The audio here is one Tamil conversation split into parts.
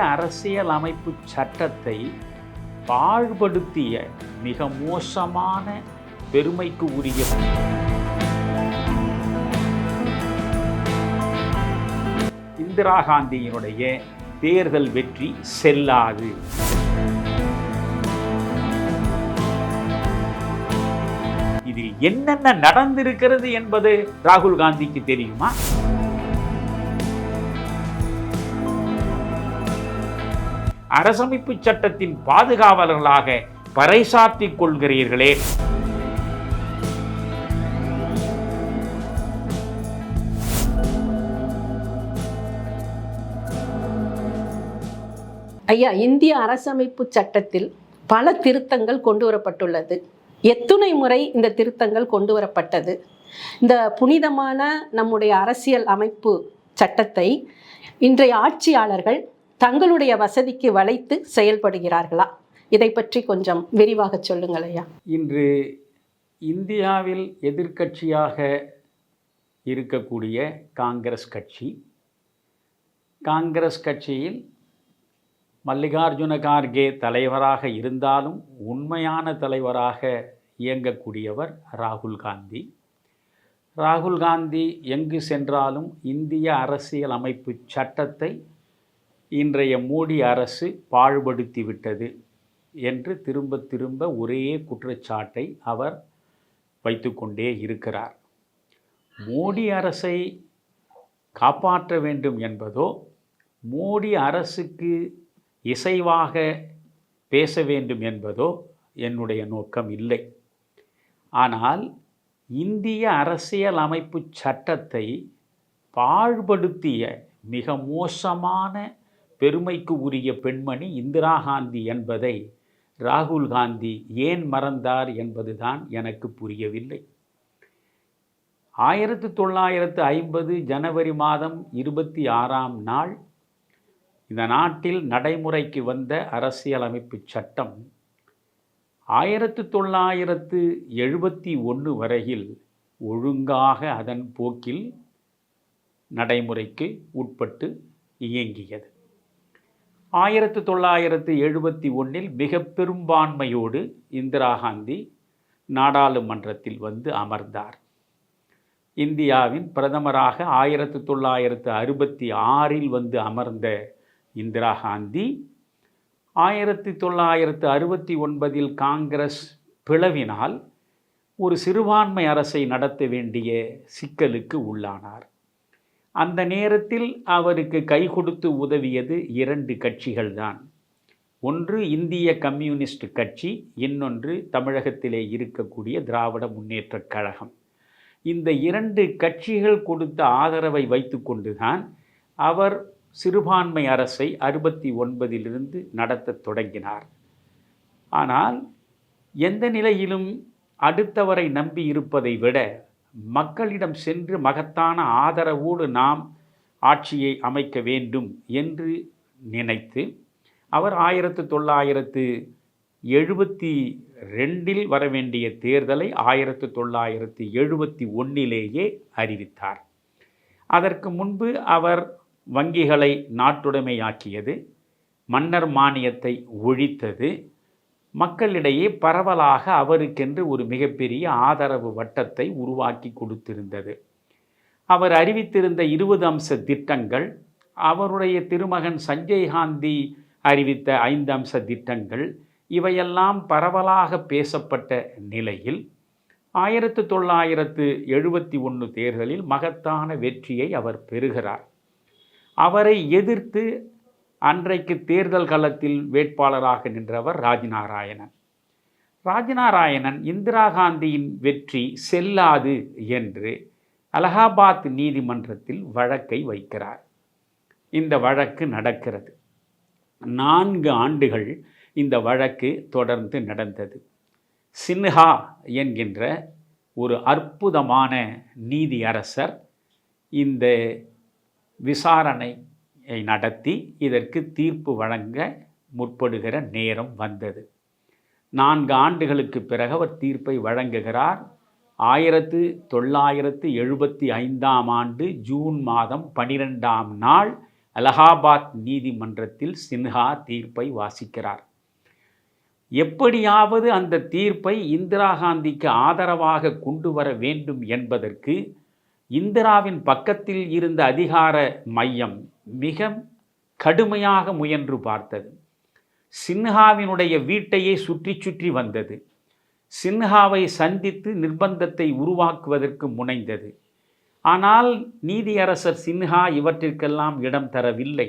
இந்திய அரசியல் அமைப்பு சட்டத்தை பாழ்படுத்திய மிக மோசமான பெருமைக்கு உரிய இந்திரா காந்தியினுடைய தேர்தல் வெற்றி செல்லாது. இதில் என்னென்ன நடந்திருக்கிறது என்பது ராகுல் காந்திக்கு தெரியுமா? அரசமைப்பு சட்டத்தின் பாதுகாவலர்களாக பறைசாத்திக் கொள்கிறீர்களே. ஐயா இந்திய அரசமைப்பு சட்டத்தில் பல திருத்தங்கள் கொண்டு வரப்பட்டுள்ளது. எத்துணை முறை இந்த திருத்தங்கள் கொண்டு வரப்பட்டது. இந்த புனிதமான நம்முடைய அரசியல் அமைப்பு சட்டத்தை இன்றைய ஆட்சியாளர்கள் தங்களுடைய வசதிக்கு வளைத்து செயல்படுகிறார்களா? இதை பற்றி கொஞ்சம் விரிவாக சொல்லுங்கள் ஐயா. இன்று இந்தியாவில் எதிர்க்கட்சியாக இருக்கக்கூடிய காங்கிரஸ் கட்சி காங்கிரஸ் கட்சியில் மல்லிகார்ஜுன கார்கே தலைவராக இருந்தாலும் உண்மையான தலைவராக இயங்கக்கூடியவர் ராகுல் காந்தி. ராகுல் காந்தி எங்கு சென்றாலும் இந்திய அரசியல் அமைப்பு சட்டத்தை இன்றைய மோடி அரசு பாழ்படுத்திவிட்டது என்று திரும்ப திரும்ப ஒரே குற்றச்சாட்டை அவர் வைத்துக்கொண்டே இருக்கிறார். மோடி அரசை காப்பாற்ற வேண்டும் என்பதோ மோடி அரசுக்கு இசைவாக பேச வேண்டும் என்பதோ என்னுடைய நோக்கம் இல்லை. ஆனால் இந்திய அரசியல் அமைப்பு சட்டத்தை பாழ்படுத்திய மிக மோசமான பெருமைக்கு உரிய பெண்மணி இந்திரா காந்தி என்பதை ராகுல் காந்தி ஏன் மறந்தார் என்பதுதான் எனக்கு புரியவில்லை. ஆயிரத்து தொள்ளாயிரத்து ஐம்பது ஜனவரி மாதம் இருபத்தி ஆறாம் நாள் இந்த நாட்டில் நடைமுறைக்கு வந்த அரசியலமைப்பு சட்டம் ஆயிரத்து தொள்ளாயிரத்து எழுபத்தி ஒன்று வரையில் ஒழுங்காக அதன் போக்கில் நடைமுறைக்கு உட்பட்டு இயங்கியது. ஆயிரத்து தொள்ளாயிரத்து எழுபத்தி ஒன்றில் மிக பெரும்பான்மையோடு இந்திரா காந்தி நாடாளுமன்றத்தில் வந்து அமர்ந்தார். இந்தியாவின் பிரதமராக ஆயிரத்து தொள்ளாயிரத்து அறுபத்தி ஆறில் வந்து அமர்ந்த இந்திரா காந்தி ஆயிரத்தி தொள்ளாயிரத்து அறுபத்தி ஒன்பதில் காங்கிரஸ் பிளவினால் ஒரு சிறுபான்மை அரசை நடத்த வேண்டிய சிக்கலுக்கு உள்ளானார். அந்த நேரத்தில் அவருக்கு கை கொடுத்து உதவியது இரண்டு கட்சிகள்தான். ஒன்று இந்திய கம்யூனிஸ்ட் கட்சி இன்னொன்று தமிழகத்திலே இருக்கக்கூடிய திராவிட முன்னேற்றக் கழகம். இந்த இரண்டு கட்சிகள் கொடுத்த ஆதரவை வைத்துக்கொண்டுதான் அவர் சிறுபான்மை அரசை அறுபத்தி ஒன்பதிலிருந்து நடத்தத் தொடங்கினார். ஆனால் எந்த நிலையிலும் அடுத்தவரை நம்பி இருப்பதை விட மக்களிடம் சென்று மகத்தான ஆதரவோடு நாம் ஆட்சியை அமைக்க வேண்டும் என்று நினைத்து அவர் ஆயிரத்து தொள்ளாயிரத்து எழுபத்தி ரெண்டில் வர வேண்டிய தேர்தலை ஆயிரத்து தொள்ளாயிரத்து எழுபத்தி ஒன்றிலேயே அறிவித்தார். அதற்கு முன்பு அவர் வங்கிகளை நாட்டுடைமையாக்கியது மன்னர் மானியத்தை ஒழித்தது மக்களிடையே பரவலாக அவருக்கென்று ஒரு மிகப்பெரிய ஆதரவு வட்டத்தை உருவாக்கி கொடுத்திருந்தது. அவர் அறிவித்திருந்த இருபது அம்ச திட்டங்கள் அவருடைய திருமகன் சஞ்சய் காந்தி அறிவித்த ஐந்து அம்ச திட்டங்கள் இவையெல்லாம் பரவலாக பேசப்பட்ட நிலையில் ஆயிரத்து தொள்ளாயிரத்து எழுபத்தி ஒன்று தேர்தலில் மகத்தான வெற்றியை அவர் பெறுகிறார். அவரை எதிர்த்து அன்றைக்கு தேர்தல் களத்தில் வேட்பாளராக நின்றவர் ராஜநாராயணன். ராஜநாராயணன் இந்திரா காந்தியின் வெற்றி செல்லாது என்று அலகாபாத் நீதிமன்றத்தில் வழக்கை வைக்கிறார். இந்த வழக்கு நடக்கிறது. நான்கு ஆண்டுகள் இந்த வழக்கு தொடர்ந்து நடந்தது. சின்ஹா என்கின்ற ஒரு அற்புதமான நீதியரசர் இந்த விசாரணை நடத்தி இதற்கு தீர்ப்பு வழங்க முற்படுகிற நேரம் வந்தது. நான்கு ஆண்டுகளுக்கு பிறகு அவர் தீர்ப்பை வழங்குகிறார். ஆயிரத்து தொள்ளாயிரத்து எழுபத்தி ஐந்தாம் ஆண்டு ஜூன் மாதம் பனிரெண்டாம் நாள் அலகாபாத் நீதிமன்றத்தில் சின்ஹா தீர்ப்பை வாசிக்கிறார். எப்படியாவது அந்த தீர்ப்பை இந்திரா காந்திக்கு ஆதரவாக கொண்டு வர வேண்டும் என்பதற்கு இந்திராவின் பக்கத்தில் இருந்த அதிகார மையம் மிக கடுமையாக முயன்று பார்த்தது. சின்ஹாவினுடைய வீட்டையே சுற்றி சுற்றி வந்தது. சின்ஹாவை சந்தித்து நிர்பந்தத்தை உருவாக்குவதற்கு முனைந்தது. ஆனால் நீதியரசர் சின்ஹா இவற்றிற்கெல்லாம் இடம் தரவில்லை.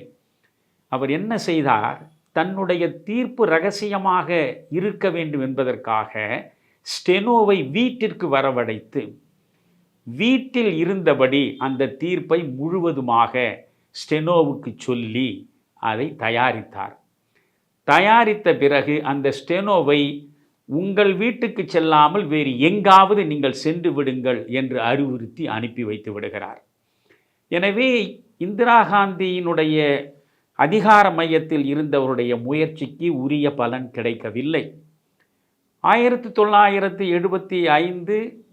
அவர் என்ன செய்தார்? தன்னுடைய தீர்ப்பு ரகசியமாக இருக்க வேண்டும் என்பதற்காக ஸ்டெனோவை வீட்டிற்கு வரவழைத்து வீட்டில் இருந்தபடி அந்த தீர்ப்பை முழுவதுமாக ஸ்டெனோவுக்கு சொல்லி அதை தயாரித்தார். தயாரித்த பிறகு அந்த ஸ்டெனோவை உங்கள் வீட்டுக்கு செல்லாமல் வேறு எங்காவது நீங்கள் சென்று விடுங்கள் என்று அறிவுறுத்தி அனுப்பி வைத்து விடுகிறார். எனவே இந்திரா காந்தியினுடைய அதிகார மையத்தில் இருந்தவருடைய முயற்சிக்கு உரிய பலன் கிடைக்கவில்லை. ஆயிரத்தி தொள்ளாயிரத்தி எழுபத்தி ஐந்து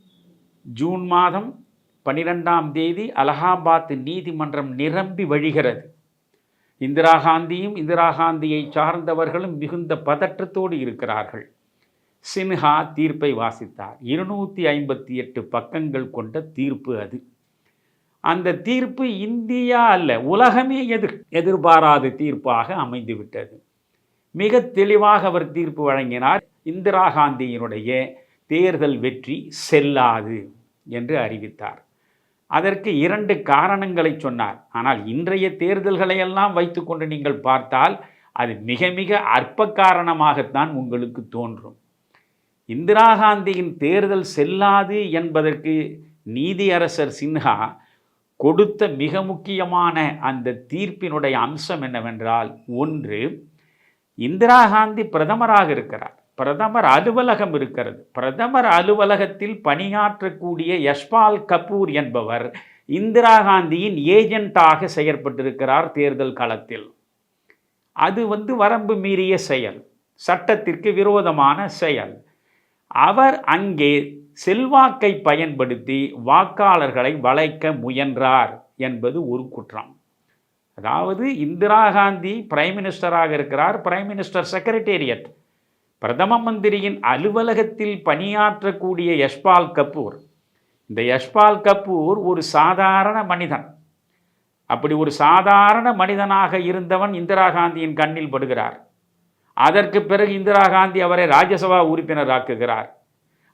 ஜூன் மாதம் பனிரெண்டாம் தேதி அலகாபாத் நீதிமன்றம் நிரம்பி வழிகிறது. இந்திரா காந்தியும் இந்திரா காந்தியை சார்ந்தவர்களும் மிகுந்த பதற்றத்தோடு இருக்கிறார்கள். சின்ஹா தீர்ப்பை வாசித்தார். இருநூற்றி ஐம்பத்தி எட்டு பக்கங்கள் கொண்ட தீர்ப்பு அது. அந்த தீர்ப்பு இந்தியா அல்ல உலகமே எதிர் எதிர்பாராத தீர்ப்பாக அமைந்துவிட்டது. மிக தெளிவாக அவர் தீர்ப்பு வழங்கினார். இந்திரா காந்தியினுடைய தேர்தல் வெற்றி செல்லாது என்று அறிவித்தார். அதற்கு இரண்டு காரணங்களை சொன்னார். ஆனால் இன்றைய தேர்தல்களை எல்லாம் வைத்துக்கொண்டு நீங்கள் பார்த்தால் அது மிக மிக அற்ப காரணமாகத்தான் உங்களுக்கு தோன்றும். இந்திரா காந்தியின் தேர்தல் செல்லாது என்பதற்கு நீதியரசர் சின்ஹா கொடுத்த மிக முக்கியமான அந்த தீர்ப்பினுடைய அம்சம் என்னவென்றால் ஒன்று இந்திரா காந்தி பிரதமராக இருக்கிறார். பிரதமர் அலுவலகம் இருக்கிறது. பிரதமர் அலுவலகத்தில் பணியாற்றக்கூடிய யஷ்பால் கபூர் என்பவர் இந்திரா காந்தியின் ஏஜென்ட்டாக செயற்பட்டிருக்கிறார் தேர்தல் களத்தில். அது வந்து வரம்பு மீறிய செயல். சட்டத்திற்கு விரோதமான செயல். அவர் அங்கே செல்வாக்கை பயன்படுத்தி வாக்காளர்களை வளைக்க முயன்றார் என்பது ஒரு குற்றம். அதாவது இந்திரா காந்தி பிரைம் மினிஸ்டராக இருக்கிறார். Prime minister secretariat. பிரதம மந்திரியின் அலுவலகத்தில் பணியாற்றக்கூடிய யஷ்பால் கபூர். இந்த யஷ்பால் கபூர் ஒரு சாதாரண மனிதன். அப்படி ஒரு சாதாரண மனிதனாக இருந்தவன் இந்திரா காந்தியின் கண்ணில் படுகிறார். அதற்கு பிறகு இந்திரா காந்தி அவரை ராஜ்யசபா உறுப்பினராக்குகிறார்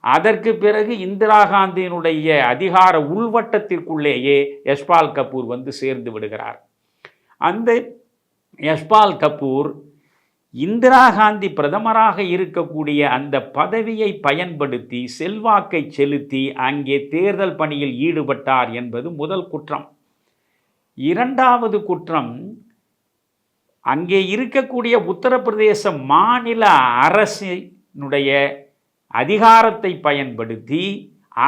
அதற்கு பிறகு இந்திரா காந்தியினுடைய அதிகார உள்வட்டத்திற்குள்ளேயே யஷ்பால் கபூர் வந்து சேர்ந்து விடுகிறார். அந்த யஷ்பால் கபூர் இந்திரா காந்தி பிரதமராக இருக்கக்கூடிய அந்த பதவியை பயன்படுத்தி செல்வாக்கை செலுத்தி அங்கே தேர்தல் பணியில் ஈடுபட்டார் என்பது முதல் குற்றம். இரண்டாவது குற்றம் அங்கே இருக்கக்கூடிய உத்தரப்பிரதேச மாநில அரசினுடைய அதிகாரத்தை பயன்படுத்தி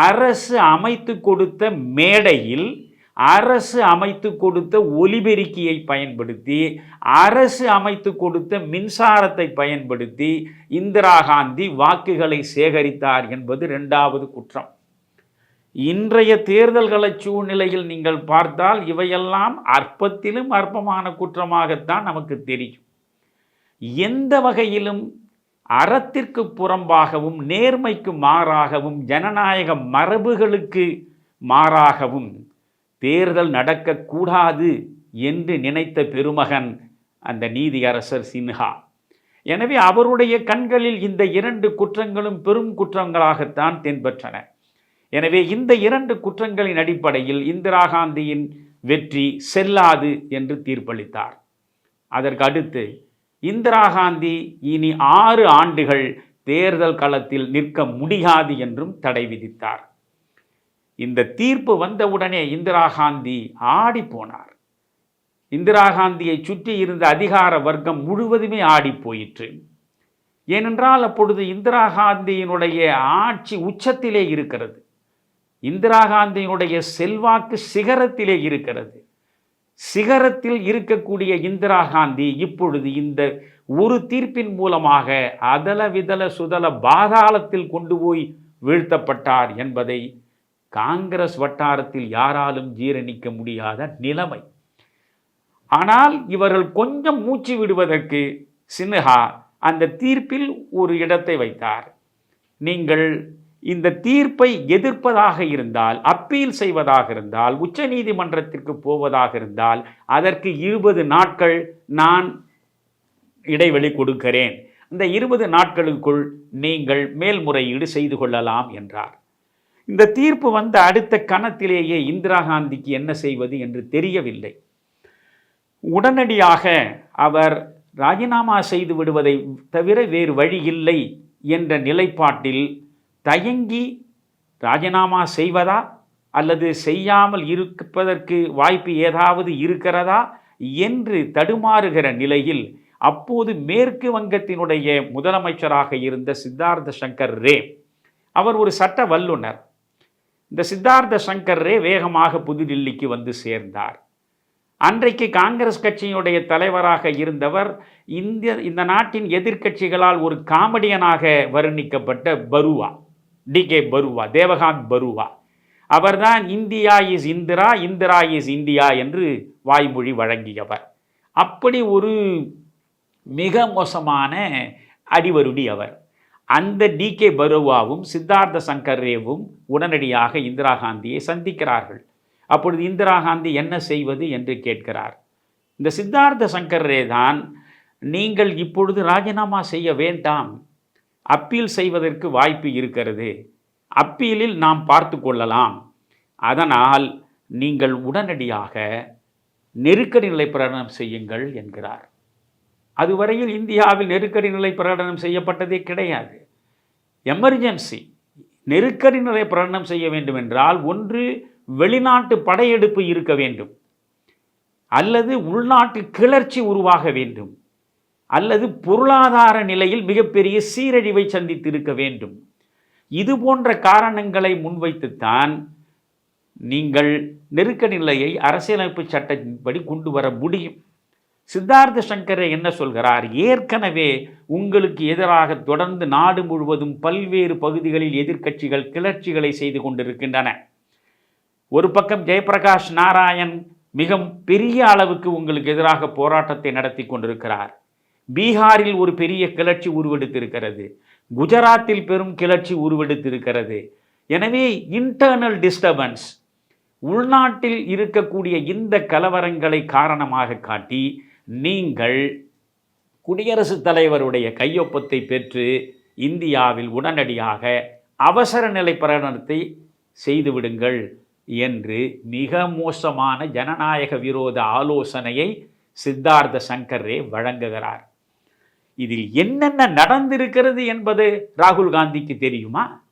அரசு அமைத்து கொடுத்த மேடையில் அரசு அமைத்து கொடுத்த ஒலிபெருக்கியை பயன்படுத்தி அரசு அமைத்து கொடுத்த மின்சாரத்தை பயன்படுத்தி இந்திரா காந்தி வாக்குகளை சேகரித்தார் என்பது ரெண்டாவது குற்றம். இன்றைய தேர்தல்களை சூழ்நிலையில் நீங்கள் பார்த்தால் இவையெல்லாம் அற்பத்திலும் அற்பமான குற்றமாகத்தான் நமக்கு தெரியும். எந்த வகையிலும் அறத்திற்கு புறம்பாகவும் நேர்மைக்கு மாறாகவும் ஜனநாயக மரபுகளுக்கு மாறாகவும் தேர்தல் நடக்கக்கூடாது என்று நினைத்த பெருமகன் அந்த நீதியரசர் சின்ஹா. எனவே அவருடைய கண்களில் இந்த இரண்டு குற்றங்களும் பெரும் குற்றங்களாகத்தான் தென்பற்றன. எனவே இந்த இரண்டு குற்றங்களின் அடிப்படையில் இந்திரா காந்தியின் வெற்றி செல்லாது என்று தீர்ப்பளித்தார். அதற்கு அடுத்து இந்திரா காந்தி இனி ஆறு ஆண்டுகள் தேர்தல் களத்தில் நிற்க முடியாது என்றும் தடை விதித்தார். இந்த தீர்ப்பு வந்தவுடனே இந்திரா காந்தி ஆடி போனார். இந்திரா காந்தியை சுற்றி இருந்த அதிகார வர்க்கம் முழுவதுமே ஆடி போயிற்று. ஏனென்றால் அப்பொழுது இந்திரா காந்தியினுடைய ஆட்சி உச்சத்திலே இருக்கிறது. இந்திரா காந்தியினுடைய செல்வாக்கு சிகரத்திலே இருக்கிறது. சிகரத்தில் இருக்கக்கூடிய இந்திரா காந்தி இப்பொழுது இந்த ஒரு தீர்ப்பின் மூலமாக அதல விதல சுதல பாதாளத்தில் கொண்டு போய் வீழ்த்தப்பட்டார் என்பதை காங்கிரஸ் வட்டாரத்தில் யாராலும் ஜீரணிக்க முடியாத நிலைமை. ஆனால் இவர்கள் கொஞ்சம் மூச்சு விடுவதற்கு சின்ஹா அந்த தீர்ப்பில் ஒரு இடத்தை வைத்தார். நீங்கள் இந்த தீர்ப்பை எதிர்ப்பதாக இருந்தால் அப்பீல் செய்வதாக இருந்தால் உச்ச நீதிமன்றத்திற்கு போவதாக இருந்தால் அதற்கு இருபது நாட்கள் நான் இடைவெளி கொடுக்கிறேன். இந்த இருபது நாட்களுக்குள் நீங்கள் மேல்முறையீடு செய்து கொள்ளலாம் என்றார். இந்த தீர்ப்பு வந்த அடுத்த கணத்திலேயே இந்திரா காந்திக்கு என்ன செய்வது என்று தெரியவில்லை. உடனடியாக அவர் ராஜினாமா செய்து விடுவதை தவிர வேறு வழி இல்லை என்ற நிலைப்பாட்டில் தயங்கி ராஜினாமா செய்வதா அல்லது செய்யாமல் இருப்பதற்கு வாய்ப்பு ஏதாவது இருக்கிறதா என்று தடுமாறுகிற நிலையில் அப்போது மேற்கு வங்கத்தினுடைய முதலமைச்சராக இருந்த சித்தார்த்த சங்கர் ரே அவர் ஒரு சட்ட வல்லுனர் இந்த சித்தார்த்த சங்கரே வேகமாக புதுடில்லிக்கு வந்து சேர்ந்தார். அன்றைக்கு காங்கிரஸ் கட்சியினுடைய தலைவராக இருந்தவர் இந்திய இந்த நாட்டின் எதிர்க்கட்சிகளால் ஒரு காமெடியனாக வர்ணிக்கப்பட்ட பருவா டி கே பருவா தேவகாந்த் பருவா. அவர்தான் India is Indira Indira is India என்று வாய்மொழி வழங்கியவர். அப்படி ஒரு மிக மோசமான அடிவருடி அவர். அந்த டி கே பருவாவும் சித்தார்த்த சங்கர் ரேவும் உடனடியாக இந்திரா காந்தியை சந்திக்கிறார்கள். அப்பொழுது இந்திரா காந்தி என்ன செய்வது என்று கேட்கிறார். இந்த சித்தார்த்த சங்கர் ரே தான் நீங்கள் இப்பொழுது ராஜினாமா செய்ய வேண்டாம். அப்பீல் செய்வதற்கு வாய்ப்பு இருக்கிறது. அப்பீலில் நாம் பார்த்து கொள்ளலாம். அதனால் நீங்கள் உடனடியாக நெருக்கடி நிலை பிரகடனம் செய்யுங்கள் என்கிறார். அதுவரையில் இந்தியாவில் நெருக்கடி நிலை பிரகடனம் செய்யப்பட்டதே கிடையாது. எமர்ஜென்சி நெருக்கடி நிலை பிரகடனம் செய்ய வேண்டும் என்றால் ஒன்று வெளிநாட்டு படையெடுப்பு இருக்க வேண்டும். அல்லது உள்நாட்டு கிளர்ச்சி உருவாக வேண்டும். அல்லது பொருளாதார நிலையில் மிகப்பெரிய சீரழிவை சந்தித்திருக்க வேண்டும். இது போன்ற காரணங்களை முன்வைத்துத்தான் நீங்கள் நெருக்கடி நிலையை அரசியலமைப்பு சட்டத்தின்படி கொண்டு வர முடியும். சித்தார்த்த சங்கரை என்ன சொல்கிறார்? ஏற்கனவே உங்களுக்கு எதிராக தொடர்ந்து நாடு முழுவதும் பல்வேறு பகுதிகளில் எதிர்க்கட்சிகள் கிளர்ச்சிகளை செய்து கொண்டிருக்கின்றன. ஒரு பக்கம் ஜெயபிரகாஷ் நாராயண் மிக பெரிய அளவுக்கு உங்களுக்கு எதிராக போராட்டத்தை நடத்தி கொண்டிருக்கிறார். பீகாரில் ஒரு பெரிய கிளர்ச்சி உருவெடுத்திருக்கிறது. குஜராத்தில் பெரும் கிளர்ச்சி உருவெடுத்திருக்கிறது. எனவே இன்டர்னல் டிஸ்டர்பன்ஸ் உள்நாட்டில் இருக்கக்கூடிய இந்த கலவரங்களை காரணமாக காட்டி நீங்கள் குடியரசுத் தலைவருடைய கையொப்பத்தை பெற்று இந்தியாவில் உடனடியாக அவசர நிலை பிரகடனத்தை செய்துவிடுங்கள் என்று மிக மோசமான ஜனநாயக விரோத ஆலோசனையை சித்தார்த்த சங்கரே வழங்குகிறார். இதில் என்னென்ன நடந்திருக்கிறது என்பது ராகுல் காந்திக்கு தெரியுமா?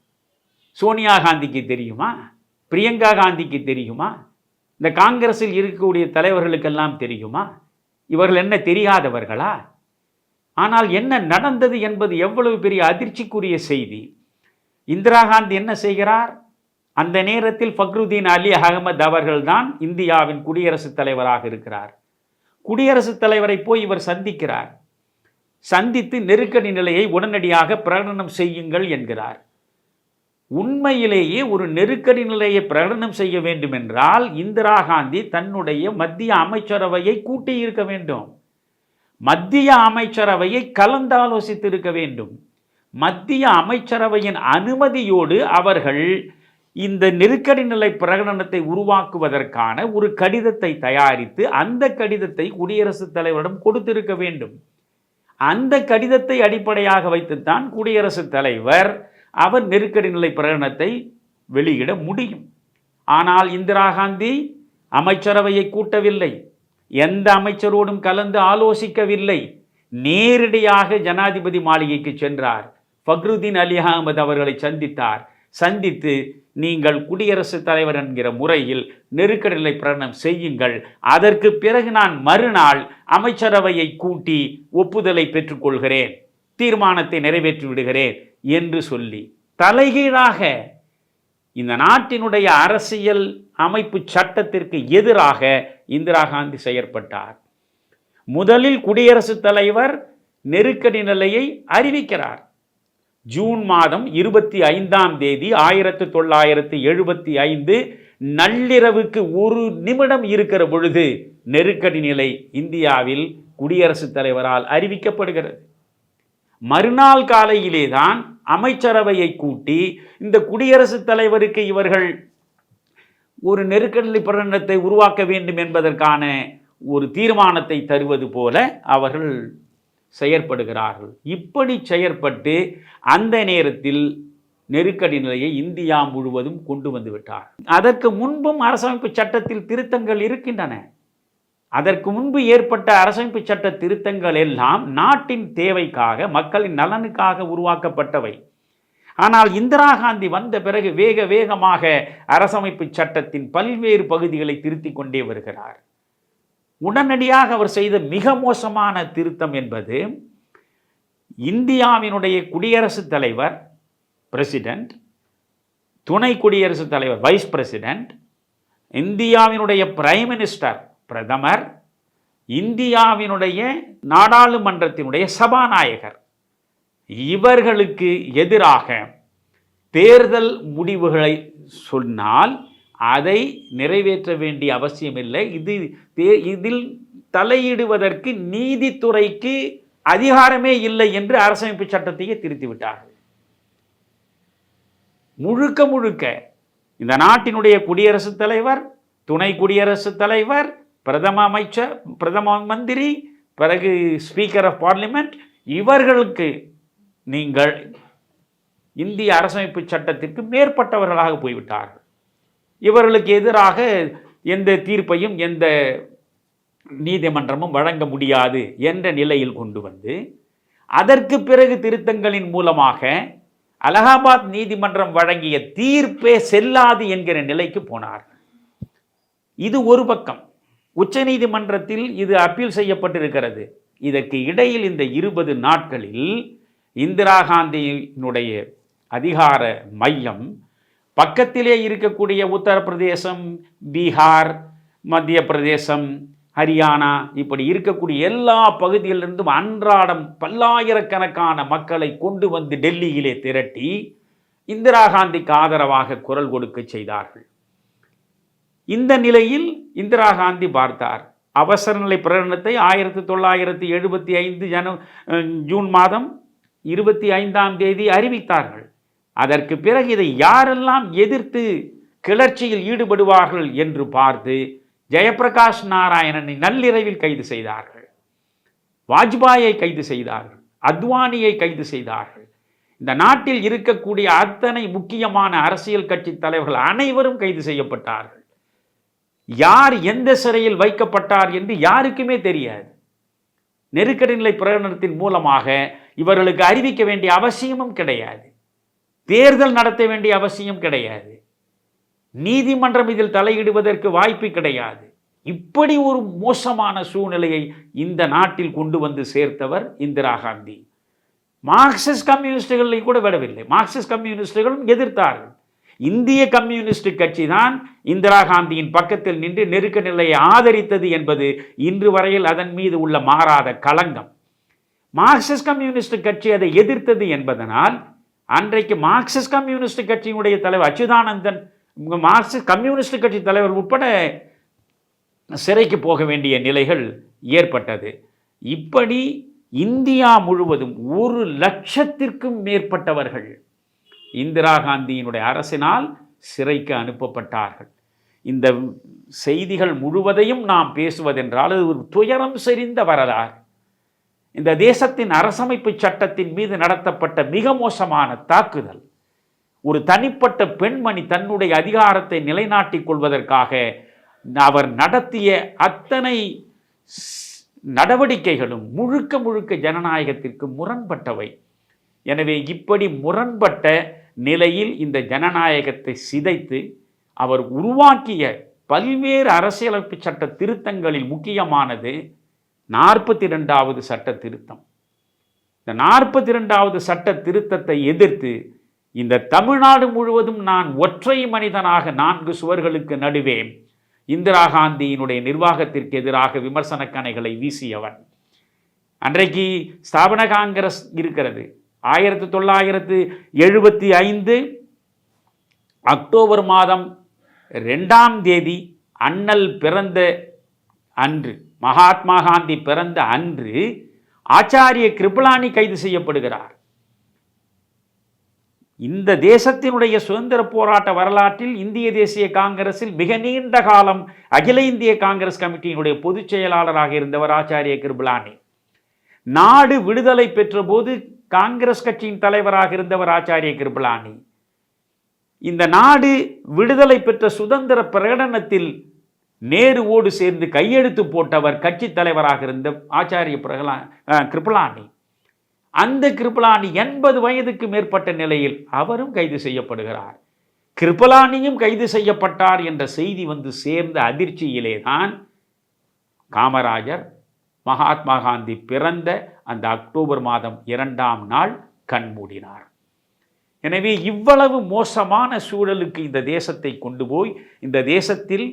சோனியா காந்திக்கு தெரியுமா? பிரியங்கா காந்திக்கு தெரியுமா? இந்த காங்கிரஸில் இருக்கக்கூடிய தலைவர்களுக்கெல்லாம் தெரியுமா? இவர்கள் என்ன தெரியாதவர்களா? ஆனால் என்ன நடந்தது என்பது எவ்வளவு பெரிய அதிர்ச்சிக்குரிய செய்தி. இந்திரா காந்தி என்ன செய்கிறார்? அந்த நேரத்தில் ஃபக்ருதீன் அலி அகமது அவர்கள்தான் இந்தியாவின் குடியரசுத் தலைவராக இருக்கிறார். குடியரசுத் தலைவரை போய் இவர் சந்திக்கிறார். சந்தித்து நெருக்கடி நிலையை உடனடியாக பிரகடனம் செய்யுங்கள் என்கிறார். உண்மையிலேயே ஒரு நெருக்கடி நிலையை பிரகடனம் செய்ய வேண்டும் என்றால் இந்திரா காந்தி தன்னுடைய மத்திய அமைச்சரவையை கூட்டி இருக்க வேண்டும். மத்திய அமைச்சரவையை கலந்தாலோசித்து இருக்க வேண்டும். மத்திய அமைச்சரவையின் அனுமதியோடு அவர்கள் இந்த நெருக்கடி நிலை பிரகடனத்தை உருவாக்குவதற்கான ஒரு கடிதத்தை தயாரித்து அந்த கடிதத்தை குடியரசுத் தலைவரிடம் கொடுத்திருக்க வேண்டும். அந்த கடிதத்தை அடிப்படையாக வைத்துத்தான் குடியரசுத் தலைவர் அவர் நெருக்கடி நிலை பிரகடனத்தை வெளியிட முடியும். ஆனால் இந்திரா காந்தி அமைச்சரவையை கூட்டவில்லை. எந்த அமைச்சரோடும் கலந்து ஆலோசிக்கவில்லை. நேரடியாக ஜனாதிபதி மாளிகைக்கு சென்றார். ஃபக்ருதீன் அலி அகமது அவர்களை சந்தித்தார். சந்தித்து நீங்கள் குடியரசுத் தலைவர் என்கிற முறையில் நெருக்கடி நிலை பிரகடனம் செய்யுங்கள். அதற்கு பிறகு நான் மறுநாள் அமைச்சரவையை கூட்டி ஒப்புதலை பெற்றுக்கொள்கிறேன் தீர்மானத்தை நிறைவேற்றி விடுகிறேன் என்று சொல்லி தலைகீழாக இந்த நாட்டினுடைய அரசியல் அமைப்பு சட்டத்திற்கு எதிராக இந்திரா காந்தி செயற்பட்டார். முதலில் குடியரசுத் தலைவர் நெருக்கடி நிலையை அறிவிக்கிறார். ஜூன் மாதம் இருபத்தி ஐந்தாம் தேதி ஆயிரத்து தொள்ளாயிரத்து எழுபத்தி ஐந்து நள்ளிரவுக்கு ஒரு நிமிடம் இருக்கிற பொழுது நெருக்கடி நிலை இந்தியாவில் குடியரசுத் தலைவரால் அறிவிக்கப்படுகிறது. மறுநாள் காலையிலே தான் அமைச்சரவையை கூட்டி இந்த குடியரசுத் தலைவருக்கு இவர்கள் ஒரு நெருக்கடி பிரகடனத்தை உருவாக்க வேண்டும் என்பதற்கான ஒரு தீர்மானத்தை தருவது போல அவர்கள் செயற்படுகிறார்கள். இப்படி செயற்பட்டு அந்த நேரத்தில் நெருக்கடி நிலையை இந்தியா முழுவதும் கொண்டு வந்து விட்டார் அதற்கு முன்பும் அரசமைப்பு சட்டத்தில் திருத்தங்கள் இருக்கின்றன. அதற்கு முன்பு ஏற்பட்ட அரசமைப்பு சட்ட திருத்தங்கள் எல்லாம் நாட்டின் தேவைக்காக மக்களின் நலனுக்காக உருவாக்கப்பட்டவை. ஆனால் இந்திரா காந்தி வந்த பிறகு வேக வேகமாக அரசமைப்பு சட்டத்தின் பல்வேறு பகுதிகளை திருத்திக் கொண்டே வருகிறார். உடனடியாக அவர் செய்த மிக மோசமான திருத்தம் என்பது இந்தியாவினுடைய குடியரசுத் தலைவர் பிரசிடென்ட் துணை குடியரசுத் தலைவர் வைஸ் பிரசிடென்ட் இந்தியாவினுடைய பிரைம் மினிஸ்டர் பிரதமர் இந்தியாவினுடைய நாடாளுமன்றத்தினுடைய சபாநாயகர். இவர்களுக்கு எதிராக தேர்தல் முடிவுகளை சொன்னால் அதை நிறைவேற்ற வேண்டிய அவசியமில்லை இது தே- இதில் தலையிடுவதற்கு நீதித்துறைக்கு அதிகாரமே இல்லை என்று அரசமைப்பு சட்டத்தையே திருத்திவிட்டார்கள். முழுக்க முழுக்க இந்த நாட்டினுடைய குடியரசுத் தலைவர் துணை குடியரசுத் தலைவர் பிரதம அமைச்சர் பிரதம மந்திரி பிறகு ஸ்பீக்கர் ஆஃப் பார்லிமெண்ட் இவர்களுக்கு நீங்கள் இந்திய அரசமைப்பு சட்டத்திற்கு மேற்பட்டவர்களாக போய்விட்டார்கள். இவர்களுக்கு எதிராக எந்த தீர்ப்பையும் எந்த நீதிமன்றமும் வழங்க முடியாது என்ற நிலையில் கொண்டு வந்து அதற்கு பிறகு திருத்தங்களின் மூலமாக அலகாபாத் நீதிமன்றம் வழங்கிய தீர்ப்பே செல்லாது என்கிற நிலைக்கு போனார் இது ஒரு பக்கம். உச்சநீதிமன்றத்தில் இது அப்பீல் செய்யப்பட்டிருக்கிறது. இதற்கு இடையில் இந்த இருபது நாட்களில் இந்திரா காந்தியினுடைய அதிகார மையம் பக்கத்திலே இருக்கக்கூடிய உத்தரப்பிரதேசம் பீகார் மத்திய பிரதேசம் ஹரியானா இப்படி இருக்கக்கூடிய எல்லா பகுதியிலிருந்தும் அன்றாடம் பல்லாயிரக்கணக்கான மக்களை கொண்டு வந்து டெல்லியிலே திரட்டி இந்திரா காந்திக்கு ஆதரவாக குரல் கொடுக்க செய்தார்கள். இந்த நிலையில் இந்திரா காந்தி பார்த்தார். அவசர நிலை பிரகடனத்தை ஆயிரத்தி தொள்ளாயிரத்தி எழுபத்தி ஐந்து ஜன ஜூன் மாதம் இருபத்தி ஐந்தாம் தேதி அறிவித்தார்கள். அதற்கு பிறகு இதை யாரெல்லாம் எதிர்த்து கிளர்ச்சியில் ஈடுபடுவார்கள் என்று பார்த்து ஜெயப்பிரகாஷ் நாராயணனை நள்ளிரவில் கைது செய்தார்கள். வாஜ்பாயை கைது செய்தார்கள். அத்வானியை கைது செய்தார்கள். இந்த நாட்டில் இருக்கக்கூடிய அத்தனை முக்கியமான அரசியல் கட்சி தலைவர்கள் அனைவரும் கைது செய்யப்பட்டார்கள். யார் எந்த சிறையில் வைக்கப்பட்டார் என்று யாருக்குமே தெரியாது. நெருக்கடி நிலை பிரகடனத்தின் மூலமாக இவர்களுக்கு அறிவிக்க வேண்டிய அவசியமும் கிடையாது. தேர்தல் நடத்த வேண்டிய அவசியம் கிடையாது. நீதிமன்றம் இதில் தலையிடுவதற்கு வாய்ப்பு கிடையாது. இப்படி ஒரு மோசமான சூழ்நிலையை இந்த நாட்டில் கொண்டு வந்து சேர்த்தவர் இந்திரா காந்தி. மார்க்சிஸ்ட் கம்யூனிஸ்டுகளை கூட விடவில்லை. மார்க்சிஸ்ட் கம்யூனிஸ்டுகளும் எதிர்த்தார்கள். இந்திய கம்யூனிஸ்ட் கட்சி தான் இந்திரா காந்தியின் பக்கத்தில் நின்று நெருக்க நிலையை ஆதரித்தது என்பது இன்று வரையில் அதன் மீது உள்ள மாறாத களங்கம். மார்க்சிஸ்ட் கம்யூனிஸ்ட் கட்சி அதை எதிர்த்தது என்பதனால் அன்றைக்கு மார்க்சிஸ்ட் கம்யூனிஸ்ட் கட்சியினுடைய தலைவர் அச்சுதானந்தன் மார்க்சிஸ்ட் கம்யூனிஸ்ட் கட்சி தலைவர் உட்பட சிறைக்கு போக வேண்டிய நிலைகள் ஏற்பட்டது. இப்படி இந்தியா முழுவதும் ஒரு லட்சத்திற்கும் மேற்பட்டவர்கள் இந்திரா காந்தியினுடைய அரசினால் சிறைக்கு அனுப்பப்பட்டார்கள். இந்த செய்திகள் முழுவதையும் நாம் பேசுவதென்றால் அது ஒரு துயரம் செறிந்த வரலாறு. இந்த தேசத்தின் அரசமைப்பு சட்டத்தின் மீது நடத்தப்பட்ட மிக மோசமான தாக்குதல் ஒரு தனிப்பட்ட பெண்மணி தன்னுடைய அதிகாரத்தை நிலைநாட்டிக் கொள்வதற்காக அவர் நடத்திய அத்தனை நடவடிக்கைகளும் முழுக்க முழுக்க ஜனநாயகத்திற்கு முரண்பட்டவை. எனவே இப்படி முரண்பட்ட நிலையில் இந்த ஜனநாயகத்தை சிதைத்து அவர் உருவாக்கிய பல்வேறு அரசியலமைப்பு சட்ட திருத்தங்களில் முக்கியமானது நாற்பத்தி ரெண்டாவது சட்ட திருத்தம். இந்த நாற்பத்தி ரெண்டாவது சட்ட திருத்தத்தை எதிர்த்து இந்த தமிழ்நாடு முழுவதும் நான் ஒற்றை மனிதனாக நான்கு சுவர்களுக்கு நடுவே இந்திரா காந்தியினுடைய நிர்வாகத்திற்கு எதிராக விமர்சன கணைகளை வீசியவன். அன்றைக்கு ஸ்தாபன காங்கிரஸ் இருக்கிறது. ஆயிரத்தி தொள்ளாயிரத்து எழுபத்தி ஐந்து அக்டோபர் மாதம் ரெண்டாம் தேதி அண்ணல் பிறந்த அன்று மகாத்மா காந்தி பிறந்த அன்று ஆச்சாரிய கிருபலானி கைது செய்யப்படுகிறார். இந்த தேசத்தினுடைய சுதந்திர போராட்ட வரலாற்றில் இந்திய தேசிய காங்கிரஸில் மிக நீண்ட காலம் அகில இந்திய காங்கிரஸ் கமிட்டியினுடைய பொதுச் செயலாளராக இருந்தவர் ஆச்சாரிய கிருபலானி. நாடு விடுதலை பெற்றபோது காங்கிரஸ் கட்சியின் தலைவராக இருந்தவர் ஆச்சாரிய கிருபலானி. இந்த நாடு விடுதலை பெற்ற சுதந்திர பிரகடனத்தில் நேருவோடு சேர்ந்து கையெழுத்து போட்டவர் கட்சி தலைவராக இருந்த ஆச்சாரிய பிரகலா கிருபலானி. அந்த கிருபலானி எண்பது வயதுக்கு மேற்பட்ட நிலையில் அவரும் கைது செய்யப்படுகிறார். கிருபலானியும் கைது செய்யப்பட்டார் என்ற செய்தி வந்து சேர்ந்த அதிர்ச்சியிலே தான் காமராஜர் மகாத்மா காந்தி பிறந்த அந்த அக்டோபர் மாதம் இரண்டாம் நாள் கண்மூடினார். எனவே இவ்வளவு மோசமான சூழலுக்கு இந்த தேசத்தை கொண்டு போய் இந்த தேசத்தில்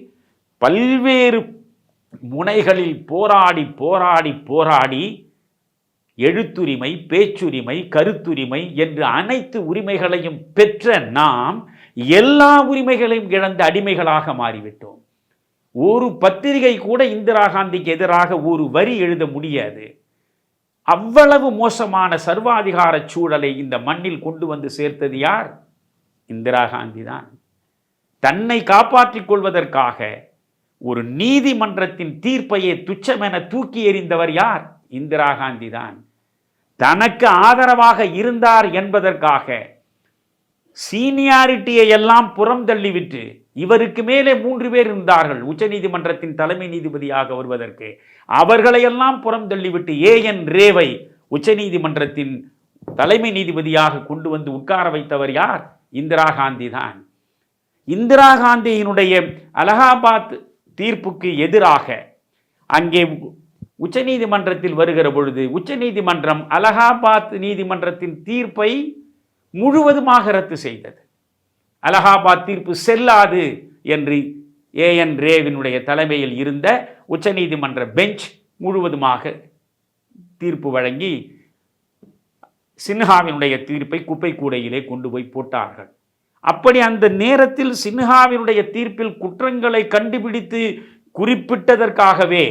பல்வேறு முனைகளில் போராடி போராடி போராடி எழுத்துரிமை பேச்சுரிமை கருத்துரிமை என்று அனைத்து உரிமைகளையும் பெற்ற நாம் எல்லா உரிமைகளையும் இழந்த அடிமைகளாக மாறிவிட்டோம். ஒரு பத்திரிகை கூட இந்திரா காந்திக்கு எதிராக ஒரு வரி எழுத முடியாது. அவ்வளவு மோசமான சர்வாதிகார சூழலை இந்த மண்ணில் கொண்டு வந்து சேர்த்தது யார்? இந்திரா காந்தி தான் தன்னை காப்பாற்றிக் கொள்வதற்காக ஒரு நீதிமன்றத்தின் தீர்ப்பையே துச்சமென தூக்கி எறிந்தவர் யார்? இந்திரா காந்தி தான் தனக்கு ஆதரவாக இருந்தார் என்பதற்காக சீனியாரிட்டியை எல்லாம் புறம் தள்ளிவிட்டு இவருக்கு மேலே மூன்று பேர் இருந்தார்கள். உச்சநீதிமன்றத்தின் தலைமை நீதிபதியாக வருவதற்கு. அவர்களையெல்லாம் புறம் தள்ளிவிட்டு ஏ என் ரேவை உச்சநீதிமன்றத்தின் தலைமை நீதிபதியாக கொண்டு வந்து உட்கார வைத்தவர் யார்? இந்திரா காந்தி தான் இந்திரா காந்தியினுடைய அலகாபாத் தீர்ப்புக்கு எதிராக அங்கே உச்சநீதிமன்றத்தில் வருகிற பொழுது உச்சநீதிமன்றம் அலகாபாத் நீதிமன்றத்தின் தீர்ப்பை முழுவதுமாக ரத்து செய்தது. அலகாபாத் தீர்ப்பு செல்லாது என்று ஏஎன் ரேவினுடைய தலைமையில் இருந்த உச்சநீதிமன்ற பெஞ்ச் முழுவதுமாக தீர்ப்பு வழங்கி சின்ஹாவினுடைய தீர்ப்பை குப்பை கூடையிலே கொண்டு போய் போட்டார்கள். அப்படி அந்த நேரத்தில் சின்ஹாவினுடைய தீர்ப்பில் குற்றங்களை கண்டுபிடித்து குறிப்பிட்டதற்காகவே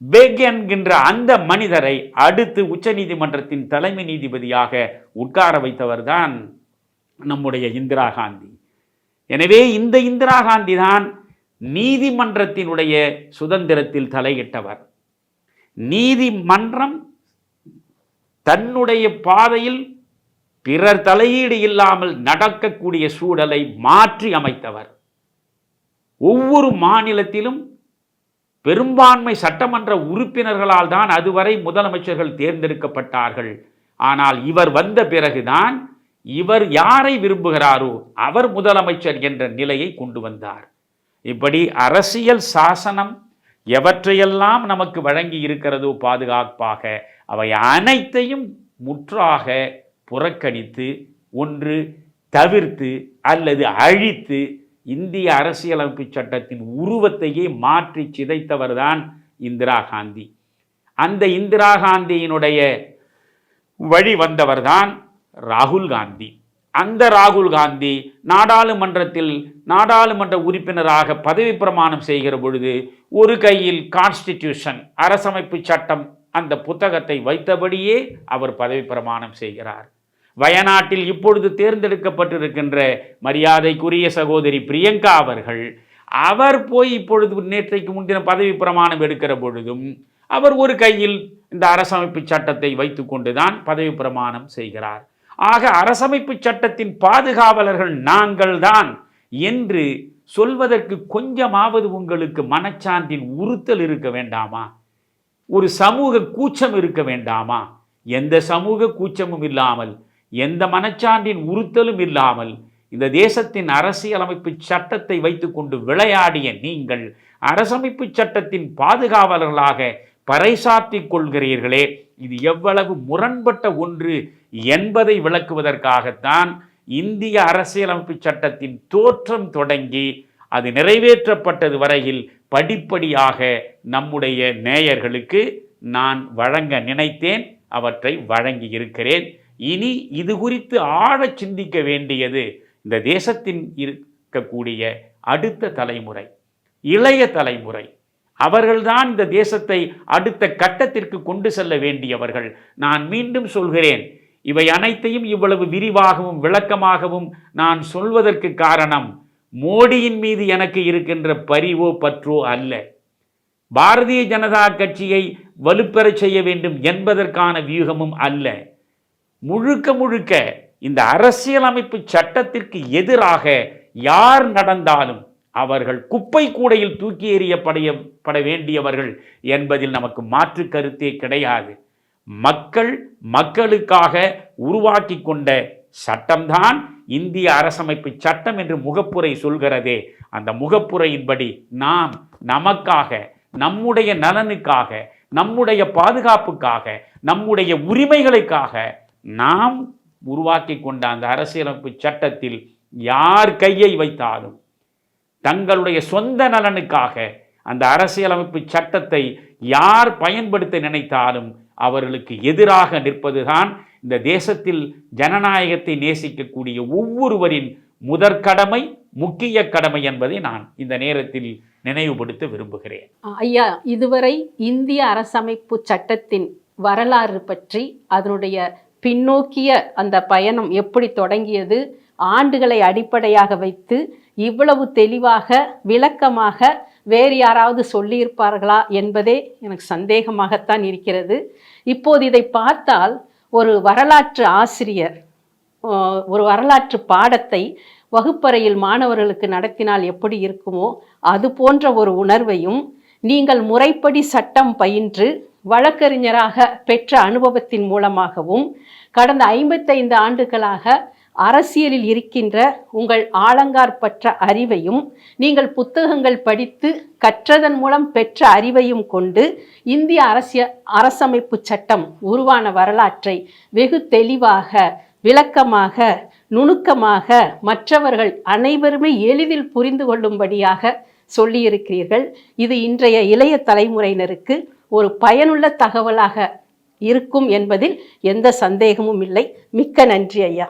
பேக் என்கின்ற அந்த மனிதரை அடுத்து உச்சநீதிமன்றத்தின் தலைமை நீதிபதியாக உட்கார வைத்தவர்தான் நம்முடைய இந்திரா காந்தி. எனவே இந்த இந்திரா காந்தி தான் நீதிமன்றத்தினுடைய சுதந்திரத்தில் தலையிட்டவர். நீதிமன்றம் தன்னுடைய பாதையில் பிறர் தலையீடு இல்லாமல் நடக்கக்கூடிய சூழலை மாற்றி அமைத்தவர். ஒவ்வொரு மாநிலத்திலும் பெரும்பான்மை சட்டமன்ற உறுப்பினர்களால் தான் அதுவரை முதலமைச்சர்கள் தேர்ந்தெடுக்கப்பட்டார்கள். ஆனால் இவர் வந்த பிறகுதான் இவர் யாரை விரும்புகிறாரோ அவர் முதலமைச்சர் என்ற நிலையை கொண்டு வந்தார். இப்படி அரசியல் சாசனம் எவற்றையெல்லாம் நமக்கு வழங்கி இருக்கிறதோ பாதுகாப்பாக அவை அனைத்தையும் முற்றாக புறக்கணித்து ஒன்று தவிர்த்து அல்லது அழித்து இந்திய அரசியலமைப்பு சட்டத்தின் உருவத்தையே மாற்றி சிதைத்தவர்தான் இந்திரா காந்தி. அந்த இந்திரா காந்தியினுடைய வழி வந்தவர்தான் ராகுல் காந்தி. அந்த ராகுல் காந்தி நாடாளுமன்றத்தில் நாடாளுமன்ற உறுப்பினராக பதவி பிரமாணம் செய்கிற பொழுது ஒரு கையில் கான்ஸ்டிடியூஷன் அரசமைப்பு சட்டம் அந்த புத்தகத்தை வைத்தபடியே அவர் பதவி பிரமாணம் செய்கிறார். வயநாட்டில் இப்பொழுது தேர்ந்தெடுக்கப்பட்டிருக்கின்ற மரியாதைக்குரிய சகோதரி பிரியங்கா அவர்கள் அவர் போய் இப்பொழுது நேற்றைக்கு முன்தின பதவி பிரமாணம் எடுக்கிற பொழுதும் அவர் ஒரு கையில் இந்த அரசமைப்பு சட்டத்தை வைத்துக்கொண்டுதான் பதவி பிரமாணம் செய்கிறார். ஆக அரசமைப்பு சட்டத்தின் பாதுகாவலர்கள் நாங்கள்தான் என்று சொல்வதற்கு கொஞ்சமாவது உங்களுக்கு மனச்சான்றின் உறுத்தல் இருக்க வேண்டாமா? ஒரு சமூக கூச்சம் இருக்க வேண்டாமா? எந்த சமூக கூச்சமும் இல்லாமல் எந்த மனச்சான்றின் உறுத்தலும் இல்லாமல் இந்த தேசத்தின் அரசியலமைப்பு சட்டத்தை வைத்துக்கொண்டு விளையாடிய நீங்கள் அரசமைப்பு சட்டத்தின் பாதுகாவலர்களாக பறைசாற்றிக் கொள்கிறீர்களே. இது எவ்வளவு முரண்பட்ட ஒன்று என்பதை விளக்குவதற்காகத்தான் இந்திய அரசியலமைப்பு சட்டத்தின் தோற்றம் தொடங்கி அது நிறைவேற்றப்பட்டது வரையில் படிப்படியாக நம்முடைய நேயர்களுக்கு நான் வழங்க நினைத்தேன் அவற்றை வழங்கி இருக்கிறேன். இனி இது குறித்து ஆழச் சிந்திக்க வேண்டியது இந்த தேசத்தின் இருக்கக்கூடிய அடுத்த தலைமுறை இளைய தலைமுறை. அவர்கள்தான் இந்த தேசத்தை அடுத்த கட்டத்திற்கு கொண்டு செல்ல வேண்டியவர்கள். நான் மீண்டும் சொல்கிறேன் இவை அனைத்தையும் இவ்வளவு விரிவாகவும் விளக்கமாகவும் நான் சொல்வதற்கு காரணம் மோடியின் மீது எனக்கு இருக்கின்ற பரிவோ பற்றோ அல்ல. பாரதிய ஜனதா கட்சியை வலுப்பெறச் செய்ய வேண்டும் என்பதற்கான வியூகமும் அல்ல. முழுக்க முழுக்க இந்த அரசியலமைப்பு சட்டத்திற்கு எதிராக யார் நடந்தாலும் அவர்கள் குப்பை கூடையில் தூக்கி எறியப்படைய பட வேண்டியவர்கள் என்பதில் நமக்கு மாற்று கருத்தே கிடையாது. மக்கள் மக்களுக்காக உருவாக்கி கொண்ட சட்டம்தான் இந்திய அரசமைப்பு சட்டம் என்று முகப்புரை சொல்கிறதே. அந்த முகப்புரையின்படி நாம் நமக்காக நம்முடைய நலனுக்காக நம்முடைய பாதுகாப்புக்காக நம்முடைய உரிமைகளுக்காக நாம் உருவாக்கி கொண்ட அந்த அரசியலமைப்பு சட்டத்தில் யார் கையை வைத்தாலும் தங்களுடைய சொந்த நலனுக்காக அந்த அரசியலமைப்பு சட்டத்தை யார் பயன்படுத்த நினைத்தாலும் அவர்களுக்கு எதிராக நிற்பதுதான் இந்த தேசத்தில் ஜனநாயகத்தை நேசிக்கக்கூடிய ஒவ்வொருவரின் முதற்கடமை முக்கிய கடமை என்பதை நான் இந்த நேரத்தில் நினைவுபடுத்த விரும்புகிறேன். ஐயா இதுவரை இந்திய அரசமைப்பு சட்டத்தின் வரலாறு பற்றி அதனுடைய பின்னோக்கிய அந்த பயணம் எப்படி தொடங்கியது ஆண்டுகளை அடிப்படையாக வைத்து இவ்வளவு தெளிவாக விளக்கமாக வேறு யாராவது சொல்லியிருப்பார்களா என்பதே எனக்கு சந்தேகமாகத்தான் இருக்கிறது. இப்போது இதை பார்த்தால் ஒரு வரலாற்று ஆசிரியர் ஒரு வரலாற்று பாடத்தை வகுப்பறையில் மாணவர்களுக்கு நடத்தினால் எப்படி இருக்குமோ அது போன்ற ஒரு உணர்வையும் நீங்கள் முறைப்படி சட்டம் பயின்று வழக்கறிஞராக பெற்ற அனுபவத்தின் மூலமாகவும் கடந்த ஐம்பத்தைந்து ஆண்டுகளாக அரசியலில் இருக்கின்ற உங்கள் ஆலங்காற்பற்ற அறிவையும் நீங்கள் புத்தகங்கள் படித்து கற்றதன் மூலம் பெற்ற அறிவையும் கொண்டு இந்திய அரசிய அரசமைப்பு சட்டம் உருவான வரலாற்றை வெகு தெளிவாக விளக்கமாக நுணுக்கமாக மற்றவர்கள் அனைவருமே எளிதில் புரிந்து கொள்ளும்படியாக சொல்லியிருக்கிறீர்கள். இது இன்றைய இளைய தலைமுறையினருக்கு ஒரு பயனுள்ள தகவலாக இருக்கும் என்பதில் எந்த சந்தேகமும் இல்லை. மிக்க நன்றி ஐயா.